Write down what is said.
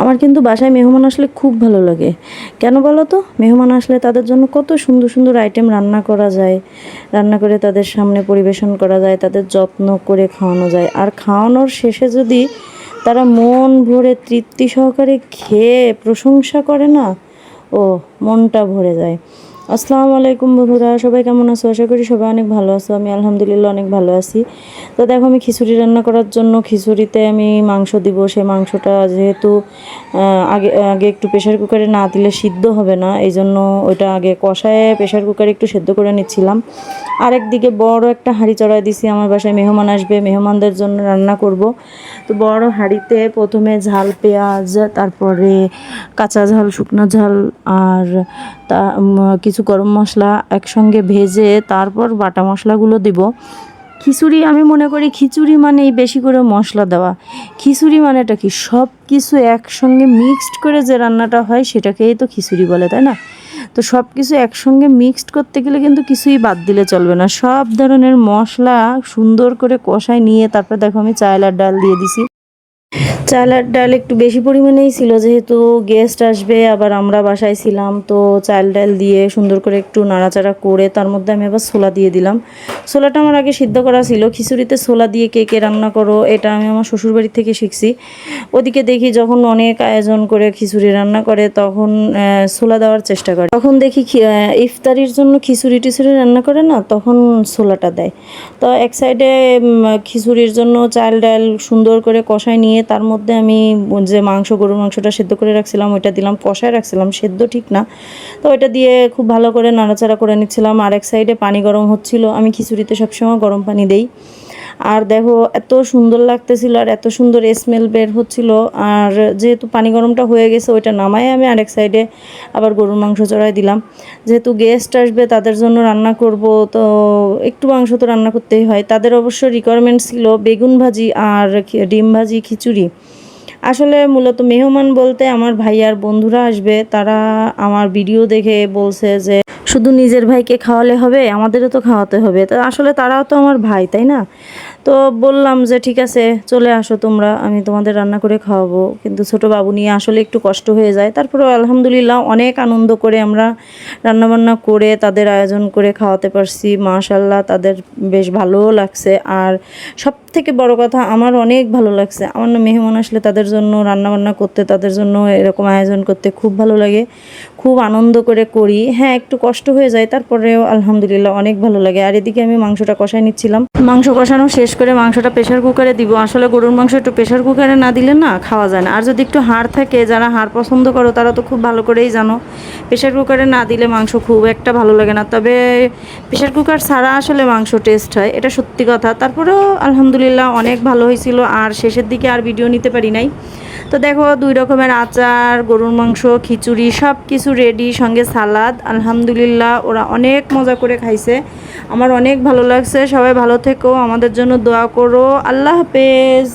আমার কিন্তু বাসায় মেহমান আসলে খুব ভালো লাগে। কেন বলো তো? মেহমান আসলে তাদের জন্য কত সুন্দর সুন্দর আইটেম রান্না করা যায়। রান্না করে তাদের সামনে পরিবেশন করা যায়, তাদের যত্ন করে খাওয়ানো যায়। আর খাওয়ানোর শেষে যদি তারা মন ভরে তৃপ্তি সহকারে খেয়ে প্রশংসা করে না, ও মনটা ভরে যায়। আসসালামু আলাইকুম বন্ধুরা সবাই কেমন আছো? আশা করি সবাই অনেক ভালো আছো। আমি আলহামদুলিল্লাহ অনেক ভালো আছি। তো দেখো আমি খিচুড়ি রান্না করার জন্য খিচুড়িতে আমি মাংস দিব। সেই মাংসটা যেহেতু আগে আগে একটু প্রেশার কুকারে না দিলে সিদ্ধ হবে না এই জন্য ওইটা আগে কষায় প্রেশার কুকারে একটু সেদ্ধ করে নিচ্ছিলাম। আরেকদিকে বড় একটা হাঁড়ি চড়াই দিছি। আমার বাসায় মেহমান আসবে মেহমানদের জন্য রান্না করব। তো বড় হাঁড়িতে প্রথমে ঝাল পেঁয়াজ তারপরে কাঁচা ঝাল শুকনো ঝাল আর তা উম, কিছু গরম মশলা একসঙ্গে ভেজে তারপর বাটা মশলাগুলো দিব। খিচুড়ি আমি মনে করি খিচুড়ি মানেই বেশি করে মশলা দেওয়া। খিচুড়ি মানেটা কি? সব কিছু একসঙ্গে মিক্সড করে যে রান্নাটা হয় সেটাকেই তো খিচুড়ি বলে, তাই না? তো সব কিছু একসঙ্গে মিক্সড করতে গেলে কিন্তু কিছুই বাদ দিলে চলবে না। সব ধরনের মশলা সুন্দর করে কষায় নিয়ে তারপর দেখো আমি চায়লার ডাল দিয়ে দিছি। চাল আর ডাল একটু বেশি পরিমাণেই ছিল, যেহেতু গেস্ট আসবে, আবার আমরা বাসায় ছিলাম, তো চাল ডাল দিয়ে সুন্দর করে একটু নাড়াচাড়া করে তার মধ্যে আমি আবার ছোলা দিয়ে দিলাম। ছোলাটা আমার আগে সিদ্ধ করা ছিল, খিচুড়িতে ছোলা দিয়ে কে কে রান্না করো, এটা আমি আমার শ্বশুরবাড়ি থেকে শিখছি। ওদিকে দেখি যখন অনেক আয়োজন করে খিচুড়ি রান্না করে, তখন ছোলা দেওয়ার চেষ্টা করে। তখন দেখি ইফতারির জন্য খিচুড়ি টিচুড়ি রান্না করে না, তখন ছোলাটা দেয়। তো এক সাইডে খিচুড়ির জন্য চাল ডাল সুন্দর করে কষায় নিয়ে তার মধ্যে আমি যে মাংস, গরুর মাংসটা সেদ্ধ করে রাখছিলাম, ওইটা দিলাম, কষায় রাখছিলাম, সেদ্ধ ঠিক না। তো ওইটা দিয়ে খুব ভালো করে নাড়াচাড়া করে নিচ্ছিলাম। আর এক সাইডে পানি গরম হচ্ছিল। আমি খিচুড়িতে সবসময় গরম পানি দেই। আর দেখো, এত সুন্দর লাগতেছিল আর এত সুন্দর স্মেল বের হচ্ছিল। আর যেহেতু পানি গরমটা হয়ে গেছে, ওইটা নামায় আমি আরেক সাইডে আবার গরুর মাংস চড়াই দিলাম। যেহেতু গেস্ট আসবে, তাদের জন্য রান্না করব, তো একটু মাংস তো রান্না করতেই হয়। তাদের অবশ্য রিকোয়ারমেন্ট ছিল বেগুন ভাজি আর ডিম ভাজি, খিচুড়ি। আসলে মূলত মেহমান বলতে আমার ভাইয়ার বন্ধুরা আসবে। তারা আমার ভিডিও দেখে বলছে যে শুধু নিজের ভাইকে খাওয়ালে হবে, আমাদেরও তো খাওয়াতে হবে। তো আসলে তারাও তো আমার ভাই, তাই না? তো বললাম যে, ঠিক আছে, চলে আসো তোমরা, আমি তোমাদের রান্না করে খাওয়াবো। কিন্তু ছোট বাবু নিয়ে আসলে একটু কষ্ট হয়ে যায়। তারপরে আলহামদুলিল্লাহ অনেক আনন্দ করে আমরা রান্নাবান্না করে তাদের আয়োজন করে খাওয়াতে পারছি। মাশাল্লাহ তাদের বেশ ভালোও লাগছে। আর সব থেকে বড় কথা, আমার অনেক ভালো লাগছে। আমার না মেহমান আসলে তাদের জন্য, রান্নাবান্না করতে তাদের জন্য এরকম আয়োজন করতে খুব ভালো লাগে। খুব আনন্দ করে করি। হ্যাঁ একটু কষ্ট হয়ে যায়, তারপরেও আলহামদুলিল্লাহ অনেক ভালো লাগে। আর এদিকে আমি মাংসটা কষাই নিচ্ছিলাম। মাংস কষানো শেষ করে মাংসটা প্রেশার কুকারে দিব। আসলে গরুর মাংস একটু প্রেশার কুকারে না দিলে না খাওয়া যায় না। আর যদি একটু হাড় থাকে, যারা হাড় পছন্দ করো, তারা তো খুব ভালো করেই জানো। প্রেশার কুকারে না দিলে মাংস খুব একটা ভালো লাগে না। তবে প্রেশার কুকার ছাড়া আসলে মাংস টেস্ট হয়, এটা সত্যি কথা। তারপরেও আলহামদুলিল্লাহ, অনেক ভালো হয়েছিল আর শেষের দিকে আর ভিডিও নিতে পারি নাই। তো দেখো, দুই রকমের আচার, গরুর মাংস, খিচুড়ি সব কিছু রেডি সঙ্গে সালাদ। আলহামদুলিল্লাহ, ওরা অনেক মজা করে খাইছে। আমার অনেক ভালো লাগছে। সবাই ভালো থেকো, আমাদের জন্য দোয়া করো। আল্লাহ হাফেজ।